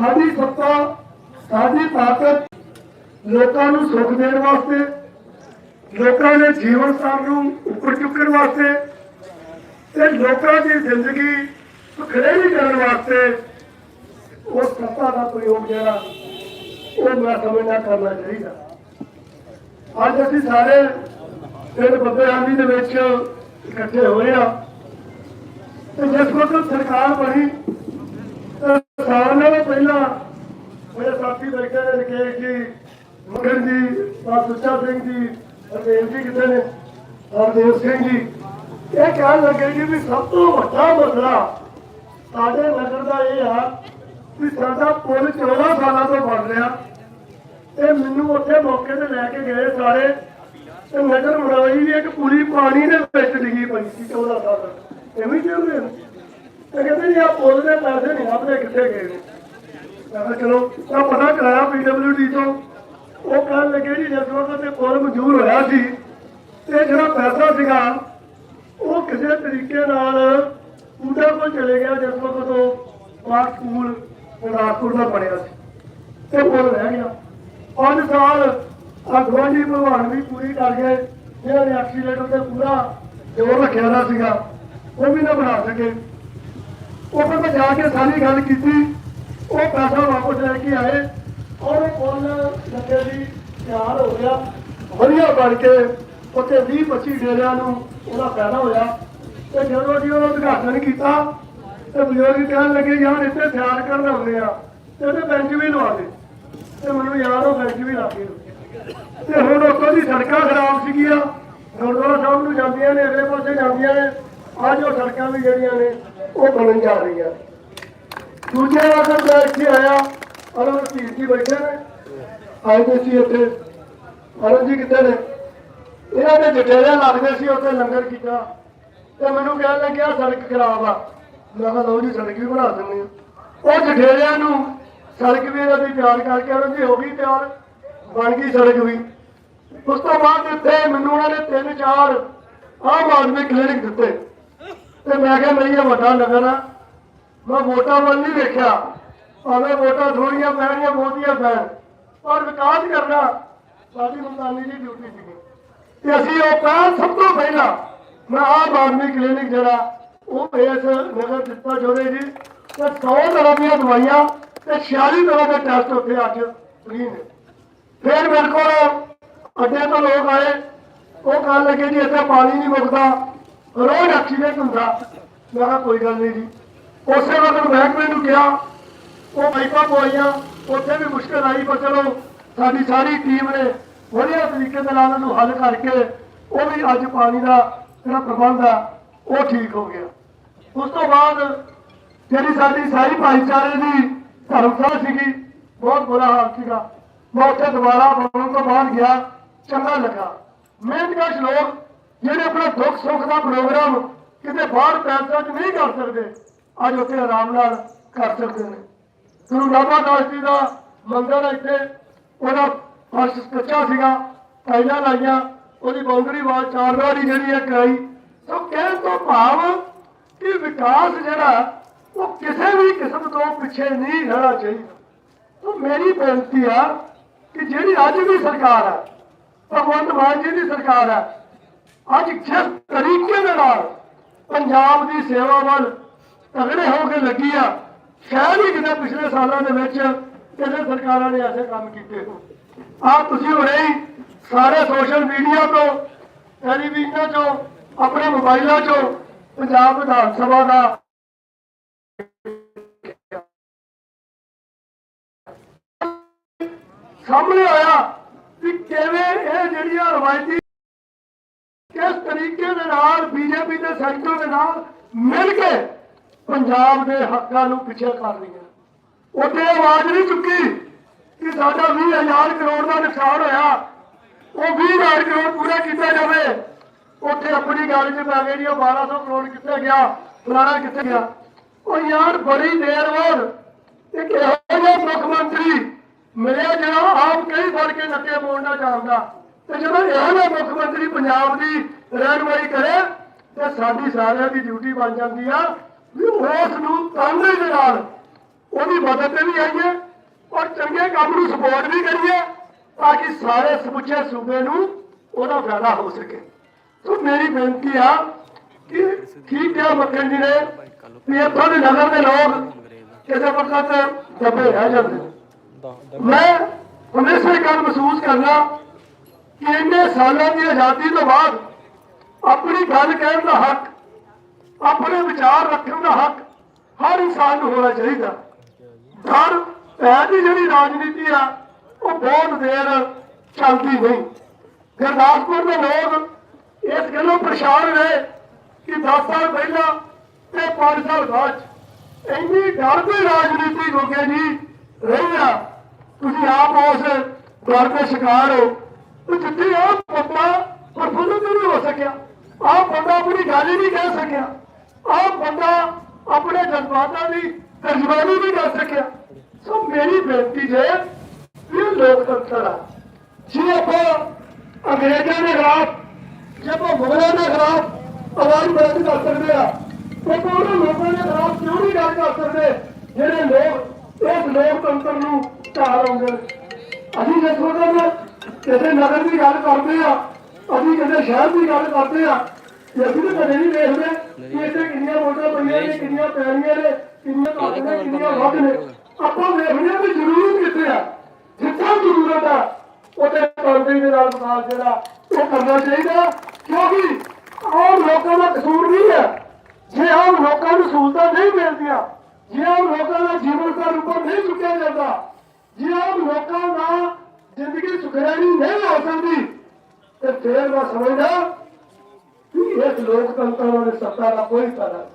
ਸਾਡੀ ਸੱਤਾ, ਸਾਡੀ ਤਾਕਤ ਲੋਕਾਂ ਨੂੰ ਸੁੱਖ ਦੇਣ ਵਾਸਤੇ, ਲੋਕਾਂ ਦੇ ਜੀਵਨ ਸਥਾਨ ਨੂੰ ਉੱਪਰ ਚੁੱਕਣ ਵਾਸਤੇ ਤੇ ਲੋਕਾਂ ਦੀ ਜ਼ਿੰਦਗੀ ਸੁਖਰੇਵੀ ਕਰਨ ਵਾਸਤੇ ਉਹ ਸੱਤਾ ਦਾ ਪ੍ਰਯੋਗ ਜਿਹੜਾ, ਉਹ ਮੈਂ ਸਮਝਣਾ ਕਰਨਾ ਚਾਹੀਦਾ। ਅੱਜ ਅਸੀਂ ਸਾਰੇ ਪਿੰਡ ਬੱਬੇਆਂਦੀ ਦੇ ਵਿੱਚ ਇਕੱਠੇ ਹੋਏ ਆ ਤੇ ਜਿਸ ਵਕਤ ਸਰਕਾਰ ਬਣੀ, ਤੇ ਸਾਲ ਨਾਲੋਂ ਪਹਿਲਾਂ ਮੇਰੇ ਸਾਥੀ ਬੈਠੇ ਨੇ ਜੀ ਮਗਨ ਜੀ ਬਾਦ ਸੁੱਚਾ ਸਿੰਘ ਜੀ, ਹਰਦੇਵ ਜੀ ਕਿਤੇ ਨੇ? ਹਰਦੇਵ ਸਿੰਘ ਜੀ। ਇਹ ਕਹਿਣ ਲੱਗੇ ਜੀ ਵੀ ਸਭ ਤੋਂ ਵੱਡਾ ਮਸਲਾ ਸਾਡੇ ਨਗਰ ਦਾ ਇਹ ਆ ਵੀ ਸਾਡਾ ਪੁਲ 14 ਸਾਲਾਂ ਤੋਂ ਬਣ ਰਿਹਾ। ਤੇ ਮੈਨੂੰ ਉੱਥੇ ਮੌਕੇ ਤੇ ਲੈ ਕੇ ਗਏ ਸਾਰੇ। ਤੇ ਨਜ਼ਰ ਮੜਾਈ ਵੀ ਇੱਕ ਪੂਰੀ ਪਾਣੀ ਦੇ ਵਿੱਚ ਡਿੱਗੀ ਪਈ ਸੀ 14 ਸਾਲ। ਤੱਕ ਐਵੇਂ ਕਿਉਂ ਗਏ ਤੇ ਕਹਿੰਦੇ ਜੀ ਆ ਪੁਲ ਦੇ ਪੈਸੇ ਨਹੀਂ ਆਪਣੇ ਕਿੱਥੇ ਗਏ ਨੇ। ਮੈਂ ਕਿਹਾ ਚਲੋ ਤਾਂ ਪਤਾ ਕਰਾਇਆ ਪੀਡਬਲਯੂਡੀ ਤੋਂ। ਉਹ ਕਹਿਣ ਲੱਗੇ ਜੀ, ਜਿਸ ਵਕਤ ਤੇ ਪੁੱਲ ਮਨਜ਼ੂਰ ਹੋਇਆ ਸੀ, ਤੇ ਜਿਹੜਾ ਪੈਸਾ ਸੀਗਾ, ਉਹ ਕਿਸੇ ਤਰੀਕੇ ਨਾਲ ਪੂਡਾ ਕੋਲ ਚਲੇ ਗਿਆ, ਜਿਸ ਵਕਤ ਉਹ ਪਾਰਕ ਸਕੂਲ ਗੁਰਦਾਸਪੁਰ ਦਾ ਬਣਿਆ ਸੀ। ਤੇ ਪੁੱਲ ਰਹਿ ਗਿਆ। ਪੰਜ ਸਾਲ ਅਗਵਾਨੀ ਭਗਵਾਨ ਵੀ ਪੂਰੀ ਕਰ ਗਏ ਜਿਹਨਾਂ ਨੇ ਐਕਸੀਲੇਟਰ ਤੇ ਪੂਰਾ ਜ਼ੋਰ ਰੱਖਿਆ ਦਾ ਸੀਗਾ। ਉਹ ਵੀ ਨਾ ਬਣਾ ਸਕੇ। ਉਹ ਫਿਰ ਮੈਂ ਜਾ ਕੇ ਸਾਰੀ ਗੱਲ ਕੀਤੀ। ਉਹ ਪੈਸਾ ਵਾਪਸ ਲੈ ਕੇ ਆਏ ਔਰ ਉਹ ਪੁੱਲ ਲੱਗੇ ਦੀ ਤਿਆਰ ਹੋ ਗਿਆ। ਵਧੀਆ ਬਣ ਕੇ ਉੱਥੇ 20 25 ਡੇਰਿਆਂ ਨੂੰ ਉਹਦਾ ਫਾਇਦਾ ਹੋਇਆ। ਤੇ ਜਦੋਂ ਜੀ ਉਹ ਉਦਘਾਟਨ ਕੀਤਾ, ਤੇ ਬਜ਼ੁਰਗ ਕਹਿਣ ਲੱਗੇ, ਯਾਰ, ਇੱਥੇ ਤਿਆਰ ਕਰਨ ਆਉਂਦੇ ਆ। ਤੇ ਇਹਦੇ ਬੈਂਚ ਵੀ ਲਵਾ ਦੇ ਤੇ ਮੈਨੂੰ ਯਾਰ, ਉਹ ਬੈਂਚ ਵੀ ਲਾ ਕੇ ਤੇ ਹੁਣ ਉੱਥੋਂ ਦੀ ਸੜਕਾਂ ਖਰਾਬ ਸੀਗੀਆਂ। ਗੁਰਦੁਆਰਾ ਸਾਹਿਬ ਨੂੰ ਜਾਂਦੀਆਂ ਨੇ, ਅਗਲੇ ਪਾਸੇ ਜਾਂਦੀਆਂ ਨੇ। ਅੱਜ ਉਹ ਸੜਕਾਂ ਵੀ ਜਿਹੜੀਆਂ ਨੇ, ਉਹ ਬਣਨ ਜਾ ਰਹੀਆਂ। ਦੂਜੇ ਵਕਤ ਮੈਂ ਇੱਥੇ ਆਇਆ। ਅਰੁਣ ਧੀਰ ਜੀ ਬੈਠੇ ਨੇ। ਆਏ ਦੇ ਸੀ ਇੱਥੇ। ਅਰੁਣ ਜੀ ਕਿੱਥੇ ਨੇ? ਇਹਨਾਂ ਦੇ ਜਟੇਰੇ ਲੱਗਦੇ ਸੀ ਉੱਥੇ ਲੰਗਰ ਕੀਤਾ। ਤੇ ਮੈਨੂੰ ਕਹਿਣ ਲੱਗਿਆ ਸੜਕ ਖਰਾਬ ਆ। ਮੈਂ ਕਿਹਾ, ਲਓ ਜੀ, ਸੜਕ ਵੀ ਬਣਾ ਦਿੰਦੇ ਆ। ਉਹ ਜਟੇਰਿਆਂ ਨੂੰ ਸੜਕ ਵੀ ਇਹਨਾਂ ਦੀ ਤਿਆਰ ਕਰਕੇ ਅਰੁਣ ਜੀ ਹੋ ਗਈ ਤਿਆਰ। ਬਣ ਗਈ ਸੜਕ ਵੀ। ਉਸ ਤੋਂ ਬਾਅਦ ਇੱਥੇ ਮੈਨੂੰ ਉਹਨਾਂ ਨੇ ਤਿੰਨ ਚਾਰ ਆਮ ਆਦਮੀ ਕਲੀਨਿਕ ਦਿੱਤੇ। ਤੇ ਮੈਂ ਕਿਹਾ, ਨਹੀਂ, ਇਹ ਵੱਡਾ ਨਗਰ ਆ। ਮੈਂ ਵੋਟਾਂ ਵੱਲ ਨਹੀਂ ਵੇਖਿਆ। ਭਾਵੇਂ ਵੋਟਾਂ ਥੋੜੀਆਂ ਪੈਣੀਆਂ ਬਹੁਤੀਆਂ ਪੈਣ, ਪਰ ਵਿਕਾਸ ਕਰਨਾ ਸਾਡੀ ਮੁਲਤਾਨੀ ਦੀ ਡਿਊਟੀ ਸੀਗੀ ਤੇ ਅਸੀਂ ਉਹ ਪਹਿਲ ਸਭ ਤੋਂ ਪਹਿਲਾਂ ਮੈਂ ਆਮ ਆਦਮੀ ਕਲੀਨਿਕ ਜਿਹੜਾ, ਉਹ ਇਸ ਨਗਰ ਦਿੱਤਾ ਜੋੜੇ ਜੀ, ਤੇ 100 ਤਰ੍ਹਾਂ ਦੀਆਂ ਦਵਾਈਆਂ ਤੇ 46 ਤਰ੍ਹਾਂ ਦੇ ਟੈਸਟ ਉੱਥੇ ਅੱਜ ਫ੍ਰੀ ਨੇ। ਫਿਰ ਮੇਰੇ ਕੋਲ ਅੱਡੇ ਤੋਂ ਲੋਕ ਆਏ, ਉਹ ਕਹਿਣ ਲੱਗੇ ਜੀ, ਇੱਥੇ ਪਾਣੀ ਨਹੀਂ ਮੁੱਕਦਾ, ਰੋਜ਼ ਐਕਸੀਡੈਂਟ ਹੁੰਦਾ। ਮੈਂ ਕਿਹਾ ਕੋਈ ਗੱਲ ਨਹੀਂ ਜੀ। ਉਸੇ ਵਕਤ ਮਹਿਕਮੇ ਨੂੰ ਕਿਹਾ, ਉਹ ਪਾਈਪਾਂ ਪਵਾਈਆਂ, ਉੱਥੇ ਵੀ ਮੁਸ਼ਕਲ ਆਈ, ਪਰ ਚਲੋ, ਸਾਡੀ ਸਾਰੀ ਟੀਮ ਨੇ ਵਧੀਆ ਤਰੀਕੇ ਦੇ ਨਾਲ ਉਹਨੂੰ ਹੱਲ ਕਰਕੇ, ਉਹ ਵੀ ਅੱਜ ਪਾਣੀ ਦਾ ਜਿਹੜਾ ਪ੍ਰਬੰਧ ਆ, ਉਹ ਠੀਕ ਹੋ ਗਿਆ। ਉਸ ਤੋਂ ਬਾਅਦ ਜਿਹੜੀ ਸਾਡੀ ਸਾਰੀ ਭਾਈਚਾਰੇ ਦੀ ਧਰਮਸ਼ਾਲਾ ਸੀਗੀ, ਬਹੁਤ ਬੁਰਾ ਹਾਲ ਸੀਗਾ। ਮੈਂ ਉੱਥੇ ਦੁਬਾਰਾ ਬਣਨ ਤੋਂ ਬਾਅਦ ਗਿਆ, ਚੰਗਾ ਲੱਗਾ। ਮਿਹਨਤਕਸ਼ ਲੋਕ ਜਿਹੜੇ ਆਪਣਾ ਦੁੱਖ ਸੁੱਖ ਦਾ ਪ੍ਰੋਗਰਾਮ ਕਿਤੇ ਬਾਹਰ ਪੈਸਾ ਚ ਨਹੀਂ ਕਰ ਸਕਦੇ ਅੱਜ ਉੱਥੇ ਆਰਾਮ ਨਾਲ ਕਰ ਸਕਦੇ ਨੇ। ਗੁਰੂ ਰਾਮਦਾਸ ਜੀ ਦਾ ਮੰਦਿਰ ਇੱਥੇ। ਉਹਦਾ ਫਰਸ਼ ਕੱਚਾ ਸੀਗਾ, ਟਾਈਲਾਂ ਲਾਈਆਂ, ਉਹਦੀ ਬਾਉਂਡਰੀ ਵਾਲ ਚਾਰ ਵਾਰੀ ਜਿਹੜੀ ਹੈ ਕਰਾਈ। ਸੋ ਕਹਿਣ ਤੋਂ ਭਾਵ ਕਿ ਵਿਕਾਸ ਜਿਹੜਾ, ਉਹ ਕਿਸੇ ਵੀ ਕਿਸਮ ਤੋਂ ਪਿੱਛੇ ਨਹੀਂ ਰਹਿਣਾ ਚਾਹੀਦਾ। ਤਾਂ ਮੇਰੀ ਬੇਨਤੀ ਆ ਕਿ ਜਿਹੜੀ ਅੱਜ ਵੀ ਸਰਕਾਰ ਹੈ, ਭਗਵੰਤ ਮਾਨ ਜੀ ਦੀ ਸਰਕਾਰ ਹੈ, ਅੱਜ ਜਿਸ ਤਰੀਕੇ ਦੇ ਨਾਲ ਪੰਜਾਬ ਦੀ ਸੇਵਾ ਵੱਲ ਤਗੜੇ ਹੋ ਕੇ ਲੱਗੀ ਆ। ਸ਼ਾਇਦ ਹੀ ਕਿਤੇ ਪਿਛਲੇ ਸਾਲਾਂ ਦੇ ਵਿੱਚ ਕਿਸੇ ਸਰਕਾਰਾਂ ਨੇ ਐਸੇ ਕੰਮ ਕੀਤੇ ਹੋ ਆ ਤੁਸੀਂ ਹੁਣੇ ਹੀ ਸਾਰੇ ਸੋਸ਼ਲ ਮੀਡੀਆ ਤੋਂ ਟੈਲੀਵਿਜ਼ਨਾਂ ਤੋਂ ਆਪਣੇ ਮੋਬਾਈਲਾਂ ਤੋਂ ਪੰਜਾਬ ਵਿਧਾਨ ਸਭਾ ਦਾ ਸਾਹਮਣੇ ਆਇਆ ਕਿ ਕਿਵੇਂ ਇਹ ਜਿਹੜੀਆਂ ਰਵਾਇਤੀ ਕਿਸ ਤਰੀਕੇ ਦੇ ਨਾਲ ਬੀਜੇਪੀ ਦੇ ਸੈਕਟਰ ਦੇ ਨਾਲ ਮਿਲ ਕੇ ਪੰਜਾਬ ਦੇ ਹੱਕਾਂ ਨੂੰ ਪਿੱਛੇ ਕਰ ਰਹੀਆਂ ਉੱਥੇ ਆਵਾਜ਼ ਨਹੀਂ ਚੁੱਕੀ ਕਿ ਸਾਡਾ 20000 ਕਰੋੜ ਦਾ ਨੁਕਸਾਨ ਹੋਇਆ। ਉਹ 20000 ਕਰੋੜ ਪੂਰਾ ਕੀਤਾ ਜਾਵੇ। ਉੱਥੇ ਆਪਣੀ ਗੱਲ 'ਚ ਪੈ ਗਏ ਜੀ 1200 ਕਰੋੜ ਕਿੱਥੇ ਗਿਆ, ਫਲਾਣਾ ਕਿੱਥੇ ਗਿਆ। ਉਹ ਯਾਰ ਬੜੀ ਦੇਰ ਬਾਅਦ ਇੱਕ ਇਹੋ ਜਿਹਾ ਮੁੱਖ ਮੰਤਰੀ ਮਿਲਿਆ ਜਿਹੜਾ ਆਪ ਕਈ ਫੜ ਕੇ ਨੱਕੇ ਮੋੜਨਾ ਚਾਹੁੰਦਾ ਤੇ ਜਦੋਂ ਇਹੋ ਜਿਹਾ ਮੁੱਖ ਮੰਤਰੀ ਪੰਜਾਬ ਦੀ ਰਹਿਨਮਾਈ ਕਰੇ, ਤੇ ਸਾਡੀ ਸਾਰਿਆਂ ਦੀ ਡਿਊਟੀ ਬਣ ਜਾਂਦੀ ਆ। ਵੀ ਉਸ ਨੂੰ ਤਾਂਨੇ ਦੇ ਨਾਲ ਉਹਦੀ ਮਦਦ ਤੇ ਵੀ ਆਈਏ ਔਰ ਚੰਗੇ ਕੰਮ ਨੂੰ ਸਪੋਰਟ ਵੀ ਕਰੀਏ ਤਾਂ ਕਿ ਸਾਰੇ ਸਮੁੱਚੇ ਸੂਬੇ ਨੂੰ ਉਹਦਾ ਫਾਇਦਾ ਹੋ ਸਕੇ ਸੋ ਮੇਰੀ ਬੇਨਤੀ ਆ ਕਿ ਠੀਕ ਹੈ ਮੱਖਣ ਜੀ ਨੇ ਵੀ ਇੱਥੋਂ ਦੇ ਨਗਰ ਦੇ ਲੋਕ ਕਿਸੇ ਵਕਤ ਦੱਬੇ ਰਹਿ ਜਾਂਦੇ ਨੇ। ਮੈਂ ਹਮੇਸ਼ਾ ਇਹ ਗੱਲ ਮਹਿਸੂਸ ਕਰਨਾ ਕਿ ਇੰਨੇ ਸਾਲਾਂ ਦੀ ਆਜ਼ਾਦੀ ਤੋਂ ਬਾਅਦ ਆਪਣੀ ਗੱਲ ਕਹਿਣ ਦਾ ਹੱਕ ਆਪਣੇ ਵਿਚਾਰ ਰੱਖਣ ਦਾ ਹੱਕ ਹਰ ਇਨਸਾਨ ਨੂੰ ਹੋਣਾ ਚਾਹੀਦਾ। ਪਰ ਇਹ ਦੀ ਜਿਹੜੀ ਰਾਜਨੀਤੀ ਆ, ਉਹ ਬਹੁਤ ਦੇਰ ਚੱਲਦੀ ਨਹੀਂ। ਗੁਰਦਾਸਪੁਰ ਦੇ ਲੋਕ ਇਸ ਗੱਲੋਂ ਪਰੇਸ਼ਾਨ ਰਹੇ ਕਿ 10 ਸਾਲ ਪਹਿਲਾਂ ਤੇ 5 ਸਾਲ ਬਾਅਦ 'ਚ ਇੰਨੀ ਡਰ ਦੀ ਰਾਜਨੀਤੀ ਹੋ ਗਈ ਜੀ ਰਹੀ ਆ। ਤੁਸੀਂ ਆਪ ਉਸ ਡਰ ਦੇ ਸ਼ਿਕਾਰ ਹੋ। ਤੇ ਜਿੱਥੇ ਆ ਬੰਦਾ ਪ੍ਰਫੁੱਲਤ ਨਹੀਂ ਹੋ ਸਕਿਆ, ਆਹ ਬੰਦਾ ਆਪਣੀ ਗੱਲ ਹੀ ਨਹੀਂ ਕਹਿ ਸਕਿਆ। ਆਹ ਬੰਦਾ ਆਪਣੇ ਜਜ਼ਬਾਤਾਂ ਦੀ ਤਰਜਮਾਨੀ ਨਹੀਂ ਕਰ ਸਕਿਆ ਸੋ ਮੇਰੀ ਬੇਨਤੀ ਜੇ ਇਹ ਲੋਕਤੰਤਰ ਆ, ਜੇ ਆਪਾਂ ਅੰਗਰੇਜ਼ਾਂ ਦੇ ਖਿਲਾਫ, ਜੇ ਆਪਾਂ ਮੁਗਲਾਂ ਦੇ ਖਿਲਾਫ ਆਵਾਜ਼ ਬੁਲੰਦ ਕਰ ਸਕਦੇ ਆ, ਤੇ ਉਹਨਾਂ ਲੋਕਾਂ ਦੇ ਖਿਲਾਫ ਕਿਉਂ ਨਹੀਂ ਗੱਲ ਕਰ ਸਕਦੇ ਜਿਹੜੇ ਲੋਕ ਇਸ ਲੋਕਤੰਤਰ ਨੂੰ ਢਾਹ ਲਾਉਂਦੇ ਨੇ? ਅਸੀਂ ਜੇ ਸੋਚਦੇ ਕਿਸੇ ਨਗਰ ਦੀ ਗੱਲ ਕਰਦੇ ਆ, ਅਸੀਂ ਕਿਸੇ ਸ਼ਹਿਰ ਦੀ ਗੱਲ ਕਰਦੇ ਆ ਜੇ ਅਸੀਂ ਕਦੇ ਨਹੀਂ ਦੇਖਦੇ ਕਿ ਇੱਥੇ ਕਿੰਨੀਆਂ ਵੋਟਾਂ ਪਈਆਂ ਨੇ ਕਿੰਨੀਆਂ ਪੈਣੀਆਂ ਨੇ ਕਿੰਨੀਆਂ ਘੱਟ ਨੇ ਕਿੰਨੀਆਂ ਵੱਧ ਨੇ। ਆਪਾਂ ਵੇਖਦੇ ਵੀ ਜ਼ਰੂਰਤ ਕਿੱਥੇ ਆ। ਜਿੱਥੇ ਜ਼ਰੂਰਤ ਆ ਉਹਦੇ ਦੇ ਨਾਲ ਵਿਕਾਸ ਜਿਹੜਾ ਉਹ ਕਰਨਾ ਚਾਹੀਦਾ ਕਿਉਂਕਿ ਆਮ ਲੋਕਾਂ ਦਾ ਕਸੂਰ ਨਹੀਂ ਹੈ ਜੇ ਆਮ ਲੋਕਾਂ ਨੂੰ ਸਹੂਲਤਾਂ ਨਹੀਂ ਮਿਲਦੀਆਂ ਜੇ ਆਮ ਲੋਕਾਂ ਦਾ ਜੀਵਨ ਸਤਰ ਉੱਪਰ ਨਹੀਂ ਚੁੱਕਿਆ ਜਾਂਦਾ ਜੇ ਆਮ ਲੋਕਾਂ ਦਾ ਜ਼ਿੰਦਗੀ ਸੁਖਰਾਈ ਨਹੀਂ ਹੋ ਸਕਦੀ ਤੇ ਫਿਰ ਮੈਂ ਸਮਝਦਾ ਕਿ ਇਸ ਲੋਕਤੰਤਰ ਦੇ ਸੱਤਾ ਦਾ ਕੋਈ ਫਾਇਦਾ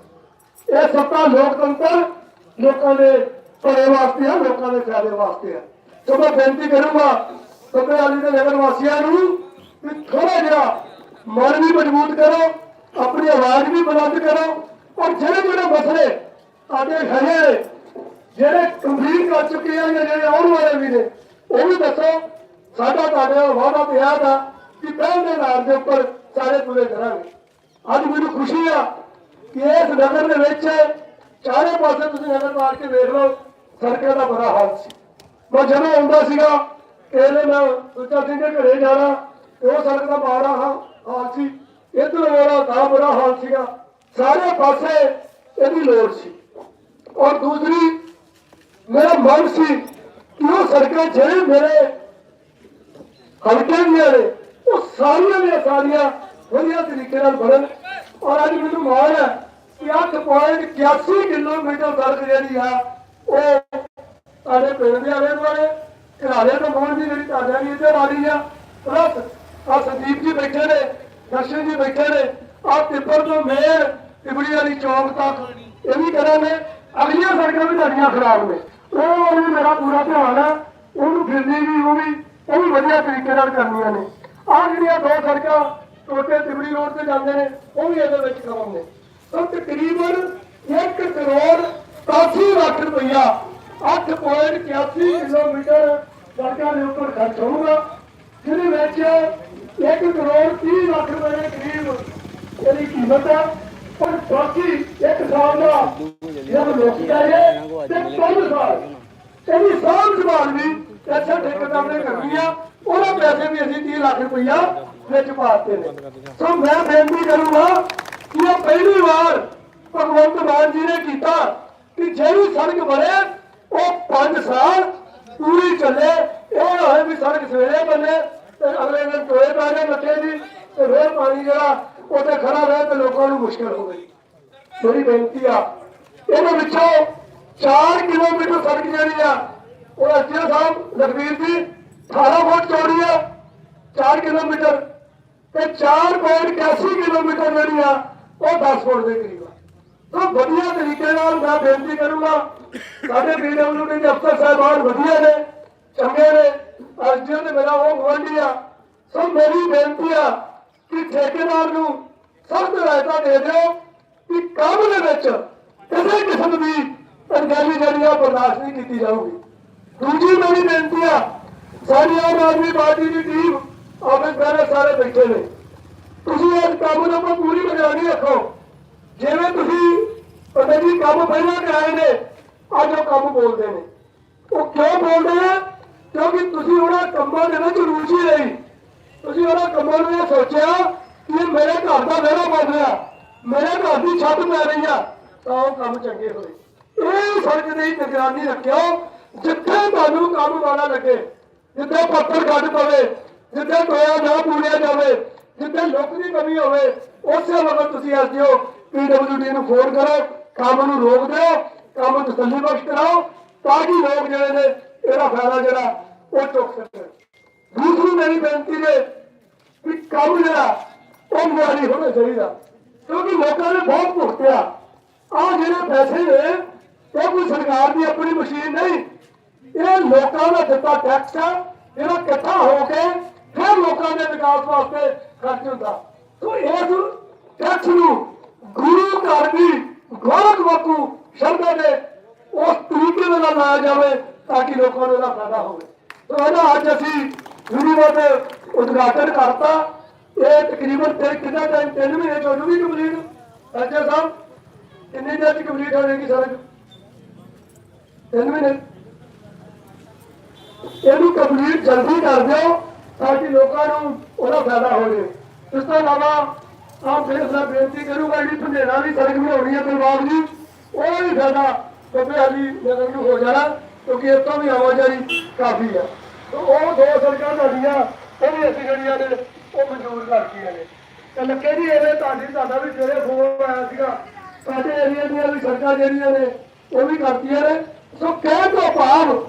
ਇਹ ਸੱਤਾ ਲੋਕਤੰਤਰ, ਲੋਕਾਂ ਦੇ ਭਲੇ ਵਾਸਤੇ ਆ, ਲੋਕਾਂ ਦੇ ਫਾਇਦੇ ਵਾਸਤੇ ਆ। ਸੋ ਮੈਂ ਬੇਨਤੀ ਕਰੂੰਗਾ ਸਭੇ ਵਾਲੀ ਦੇ ਨਗਰ ਵਾਸੀਆਂ ਨੂੰ ਕਿ ਥੋੜਾ ਜਿਹਾ ਮਨ ਵੀ ਮਜ਼ਬੂਤ ਕਰੋ, ਆਪਣੀ ਆਵਾਜ਼ ਵੀ ਬੁਲੰਦ ਕਰੋ ਔਰ ਜਿਹੜੇ ਜਿਹੜੇ ਮਸਲੇ ਆਦੇ ਖੜੇ ਜਿਹੜੇ ਗੰਭੀਰ ਕਰ ਚੁੱਕੇ ਆ ਜਾਂ ਜਿਹੜੇ ਆਉਣ ਵਾਲੇ ਵੀ ਨੇ, ਉਹ ਵੀ ਦੱਸੋ। ਸਾਡਾ ਤੁਹਾਡੇ ਵਾਅਦਾ ਪਿਆ ਦਾ ਕਿ ਪਹਿਲ ਦੇ ਨਾਲ ਦੇ ਉੱਪਰ ਸਾਰੇ ਪੂਰੇ ਕਰਾਂਗੇ ਅੱਜ ਮੈਨੂੰ ਖੁਸ਼ੀ ਆ ਕਿ ਇਸ ਨਗਰ ਦੇ ਵਿੱਚ ਚਾਰੇ ਪਾਸੇ ਤੁਸੀਂ ਨਜ਼ਰ ਮਾਰ ਕੇ ਵੇਖ ਲਓ, ਸੜਕਾਂ ਦਾ ਬੜਾ ਹਾਲ ਸੀ। ਮੈਂ ਜਦੋਂ ਆਉਂਦਾ ਸੀਗਾ ਇਹਦੇ ਨਾਲ ਸੁੱਚਾ ਸਿੰਘ ਦੇ ਘਰੇ ਜਾਣਾ, ਉਹ ਸੜਕ ਦਾ ਮਾੜਾ ਹਾਲ ਸੀ। ਇੱਧਰ ਮੇਰਾ ਤਾਂ ਬੜਾ ਹਾਲ ਸੀਗਾ। ਸਾਰੇ ਪਾਸੇ ਇਹਦੀ ਲੋੜ ਸੀ। ਔਰ ਦੂਸਰੀ, ਮੇਰਾ ਮਨ ਸੀ ਕਿ ਉਹ ਸੜਕਾਂ ਜਿਹੜੇ ਮੇਰੇ ਹਲਕੇ ਦੀਆਂ ਨੇ, ਉਹ ਸਾਰੀਆਂ ਦੀਆਂ ਸਾਰੀਆਂ ਵਧੀਆ ਤਰੀਕੇ ਨਾਲ ਬਣਨ ਔਰ ਅੱਜ ਮੈਨੂੰ ਮਾਣ ਹੈ ਕਿ 8.81 ਕਿਲੋਮੀਟਰ ਸੜਕ ਜਿਹੜੀ ਆ, ਉਹ ਸਾਡੇ ਪਿੰਡ ਦੇ ਆਲੇ ਦੁਆਲੇ, ਘਰਾਲੇ ਤੋਂ ਮੋਹਨ ਦੀ ਜਿਹੜੀ ਤੁਹਾਡਾ ਵੀ ਇੱਧਰ ਆ ਰਹੀ ਆ। ਪਲੱਸ ਆ ਸੰਦੀਪ ਜੀ ਬੈਠੇ ਨੇ, ਦਰਸ਼ਨ ਜੀ ਬੈਠੇ ਨੇ ਆ ਟਿੱਪਰ ਤੋਂ ਮੇਰ ਟਿਬੜੀ ਵਾਲੀ ਚੌਕ ਤੱਕ, ਇਹ ਵੀ ਕਰਾਂਗੇ ਅਗਲੀਆਂ ਸੜਕਾਂ ਵੀ ਤੁਹਾਡੀਆਂ ਖਰਾਬ ਨੇ। ਉਹ ਵੀ ਮੇਰਾ ਪੂਰਾ ਧਿਆਨ ਹੈ ਉਹਨੂੰ ਫਿਰਨੀ ਵੀ ਉਹ ਵੀ ਉਹ ਵੀ ਵਧੀਆ ਤਰੀਕੇ ਨਾਲ ਕਰਨੀਆਂ ਨੇ। ਆ ਜਿਹੜੀਆਂ ਦੋ ਸੜਕਾਂ ਟੋਟੇ ਤਿਬੜੀ ਰੋਡ ਤੇ ਜਾਂਦੇ ਨੇ, ਉਹ ਵੀ ਇਹਦੇ ਵਿੱਚ ਕਰਾਉਂਦੇ ਤਾਂ ਤਕਰੀਬਨ 1 ਕਰੋੜ 80 ਲੱਖ ਰੁਪਈਆ 8.81 ਕਿਲੋਮੀਟਰ ਸੜਕਾਂ ਦੇ ਉੱਪਰ ਖਰਚ ਹੋਊਗਾ, ਜਿਹਦੇ ਵਿੱਚ 1 ਕਰੋੜ 30 ਲੱਖ ਰੁਪਏ ਦੇ ਕਰੀਬ ਇਹਦੀ ਕੀਮਤ ਹੈ। ਪਰ ਬਾਕੀ ਇੱਕ ਸਾਲ ਦਾ ਜਿਹੜਾ ਲੋਕੀ ਆਏ ਤੇ ਪੰਜ ਸਾਲ, ਇਹਦੀ ਸਾਂਭ ਸੰਭਾਲ ਵੀ ਅੱਛਾ ਠੇਕੇਦਾਰ ਨੇ ਕਰਨੀ ਆ। ਉਹਨਾਂ ਪੈਸੇ ਵੀ ਅਸੀਂ 30 ਲੱਖ ਰੁਪਈਆ ਵਿੱਚ ਪਾਤੇ ਨੇ। ਸੋ ਮੈਂ ਬੇਨਤੀ ਕਰੂੰਗਾ ਕਿ ਇਹ ਪਹਿਲੀ ਵਾਰ ਭਗਵੰਤ ਮਾਨ ਜੀ ਨੇ ਕੀਤਾ ਕਿ ਜਿਹੜੀ ਸੜਕ ਬਣੇ, ਉਹ 5 ਸਾਲ ਪੂਰੀ ਚੱਲੇ। ਇਹ ਹੋਏ ਵੀ ਸੜਕ ਸਵੇਰੇ ਬਣੇ, ਤੇ ਅਗਲੇ ਦਿਨ ਟੋਏ ਪੈ ਗਏ ਮੱਥੇ ਦੀ, ਤੇ ਰੋਜ਼ ਪਾਣੀ ਜਿਹੜਾ, ਉੱਥੇ ਖੜਾ ਰਹੇ ਤੇ ਲੋਕਾਂ ਨੂੰ ਮੁਸ਼ਕਲ ਹੋ ਗਈ। ਮੇਰੀ ਬੇਨਤੀ ਆ, ਇਹਦੇ ਵਿੱਚੋਂ 4 ਕਿਲੋਮੀਟਰ ਸੜਕ ਜਿਹੜੀ ਆ, ਉਹ ਅਜੇ ਸਾਹਿਬ ਲਖਵੀਰ ਜੀ 18 ਫੁੱਟ ਚੌੜੀ ਆ 4 ਕਿਲੋਮੀਟਰ ਤੇ 4.81 ਕਿਲੋਮੀਟਰ ਜਿਹੜੀ ਆ, ਉਹ 10 ਫੁੱਟ ਦੇ ਕਰੀਬ ਆ। ਤਾਂ ਵਧੀਆ ਤਰੀਕੇ ਨਾਲ ਮੈਂ ਬੇਨਤੀ ਕਰੂੰਗਾ, ਸਾਡੇ ਪੀਡਬਲਿਊ ਦੇ ਅਫਸਰ ਸਾਹਿਬਾਨ ਵਧੀਆ ਨੇ, ਚੰਗੇ ਨੇ ਅਰਜਨ ਤੇ ਮੇਰਾ ਉਹ ਗਵਾਂਢੀ ਆ। ਸੋ ਮੇਰੀ ਬੇਨਤੀ ਆ ਕਿ ਠੇਕੇਦਾਰ ਨੂੰ ਸਖਤ ਹਦਾਇਤਾਂ ਦੇ ਦਿਓ ਕਿ ਕੰਮ ਦੇ ਵਿੱਚ ਕਿਸੇ ਕਿਸਮ ਦੀ ਅਣਗਹਿਲੀ ਜਿਹੜੀ ਆ, ਉਹ ਬਰਦਾਸ਼ਤ ਨਹੀਂ ਕੀਤੀ ਜਾਊਗੀ। ਦੂਜੀ ਮੇਰੀ ਬੇਨਤੀ ਆ, ਸਾਡੀ ਆਮ ਆਦਮੀ ਪਾਰਟੀ ਦੀ ਟੀਮ ਆਫਿਸ ਬੈਠੇ ਸਾਰੇ ਬੈਠੇ ਨੇ। ਤੁਸੀਂ ਇਸ ਕੰਮ ਨੂੰ ਆਪਾਂ ਪੂਰੀ ਨਿਗਰਾਨੀ ਰੱਖੋ। ਜਿਵੇਂ ਤੁਸੀਂ ਪਤਾ ਜੀ ਕੰਮ ਪਹਿਲਾਂ ਕਰਾਏ ਨੇ, ਅੱਜ ਉਹ ਕੰਮ ਬੋਲਦੇ ਨੇ। ਉਹ ਕਿਉਂ ਬੋਲਦੇ ਆ ਕਿਉਂਕਿ ਤੁਸੀਂ ਉਹਨਾਂ ਕੰਮਾਂ ਦੇ ਵਿੱਚ ਰੁਚੀ ਰਹੀ ਤੁਸੀਂ ਉਹਨਾਂ ਕੰਮਾਂ ਨੂੰ ਇਹ ਸੋਚਿਆ ਕਿ ਇਹ ਮੇਰੇ ਘਰ ਦਾ ਵਿਹੜਾ ਬਣ ਰਿਹਾ। ਮੇਰੇ ਘਰ ਦੀ ਛੱਤ ਪੈ ਰਹੀ ਆ। ਤਾਂ ਉਹ ਕੰਮ ਚੰਗੇ ਹੋਏ। ਇਹ ਸੜਕ ਦੀ ਨਿਗਰਾਨੀ ਰੱਖਿਓ। ਜਿੱਥੇ ਤੁਹਾਨੂੰ ਕੰਮ ਵਾਲਾ ਲੱਗੇ, ਜਿੱਥੇ ਪੱਥਰ ਕੱਢ ਪਵੇ ਜਿੱਥੇ ਟੋਇਆ ਨਾ ਪੂਰਿਆ ਜਾਵੇ, ਜਿੱਥੇ ਲੁੱਕ ਦੀ ਕਮੀ ਹੋਵੇ, ਉਸੇ ਵਕਤ ਤੁਸੀਂ ਐਸਡੀਓ ਪੀਡਬਲਯੂਡੀ ਨੂੰ ਫੋਨ ਕਰੋ, ਕੰਮ ਨੂੰ ਰੋਕ ਦਿਓ, ਕੰਮ ਤਸੱਲੀ ਬਖਸ਼ ਕਰਾਓ, ਤਾਂ ਕਿ ਲੋਕ ਜਿਹੜੇ ਨੇ, ਇਹਦਾ ਫਾਇਦਾ ਜਿਹੜਾ, ਉਹ ਚੁੱਕ ਸਕਣ। ਦੂਸਰੀ ਮੇਰੀ ਬੇਨਤੀ ਹੈ ਕਿ ਕੰਮ ਜਿਹੜਾ, ਉਹ ਮੁਆਰੀ ਹੋਣਾ ਚਾਹੀਦਾ। ਕਿਉਂਕਿ ਲੋਕਾਂ ਨੇ ਬਹੁਤ ਭੁਗਤਿਆ। ਆ ਜਿਹੜੇ ਪੈਸੇ ਨੇ, ਇਹ ਕੋਈ ਸਰਕਾਰ ਦੀ ਆਪਣੀ ਮਸ਼ੀਨ ਨਹੀਂ। ਇਹ ਲੋਕਾਂ ਦਾ ਦਿੱਤਾ ਟੈਕਸ ਆ, ਜਿਹੜਾ ਇਕੱਠਾ ਹੋ ਕੇ ਫਿਰ ਲੋਕਾਂ ਦੇ ਵਿਕਾਸ ਵਾਸਤੇ ਖਰਚ ਹੁੰਦਾ। ਸੋ ਇਸ ਟੈਕਸ ਨੂੰ ਗੁਰੂ ਘਰ ਦੀ ਗੋਲਕ ਵਾਕੂ ਸ਼ਰਧਾ ਦੇ ਉਸ ਤਰੀਕੇ ਨਾਲ ਲਾਇਆ ਜਾਵੇ ਤਾਂ ਕਿ ਲੋਕਾਂ ਨੂੰ ਇਹਦਾ ਫਾਇਦਾ ਹੋਵੇ। ਸੋ ਇਹਦਾ ਅੱਜ ਅਸੀਂ ਯੂਨੀਵਰਸਿਟੀ ਉਦਘਾਟਨ ਕਰਤਾ। ਇਹ ਤਕਰੀਬਨ ਤੇ ਕਿੰਨਾ ਟਾਈਮ 3 ਮਹੀਨੇ ਚ ਉਹਨੂੰ ਵੀ ਕੰਪਲੀਟ ਰਾਜਾ ਸਾਹਿਬ? ਕਿੰਨੇ ਦਿਨ ਚ ਕੰਪਲੀਟ ਹੋ ਜਾਏਗੀ ਸੜਕ 3 ਮਹੀਨੇ? ਇਹਨੂੰ ਕੰਪਲੀਟ ਜਲਦੀ ਕਰ ਦਿਓ। ਤਾਂ ਕਿ ਲੋਕਾਂ ਨੂੰ ਉਹਦਾ ਫਾਇਦਾ ਹੋ ਜਾਵੇ ਇਸ ਤੋਂ ਇਲਾਵਾ ਆਪ ਫਿਰ ਮੈਂ ਬੇਨਤੀ ਕਰੂੰਗਾ, ਜਿਹੜੀ ਭੰਡੇਰਾ ਦੀ ਸੜਕ ਬਣਾਉਣੀ ਹੈ ਪੰਜਾਬ ਦੀ, ਉਹ ਵੀ ਫਾਇਦਾ ਬੱਬੇ ਵਾਲੀ ਨਗਰ ਨੂੰ ਹੋ ਜਾਣਾ, ਕਿਉਂਕਿ ਇੱਥੋਂ ਵੀ ਆਵਾਜਾਈ ਕਾਫੀ ਹੈ। ਤੇ ਉਹ ਦੋ ਸੜਕਾਂ ਤੁਹਾਡੀਆਂ ਉਹ ਵੀ ਅਸੀਂ ਜਿਹੜੀਆਂ ਨੇ, ਉਹ ਮਨਜ਼ੂਰ ਕਰਤੀਆਂ ਨੇ। ਤੇ ਲੱਕੇ ਜੀ ਇਹਦੇ ਤੁਹਾਡੀ, ਤੁਹਾਡਾ ਵੀ ਜਿਹੜੇ ਫੋਨ ਆਇਆ ਸੀਗਾ ਸਾਡੇ ਏਰੀਆ ਦੀਆਂ ਵੀ ਸੜਕਾਂ ਜਿਹੜੀਆਂ ਨੇ, ਉਹ ਵੀ ਕਰਤੀਆਂ ਨੇ। ਸੋ ਕਹਿ ਤੋਂ ਭਾਵ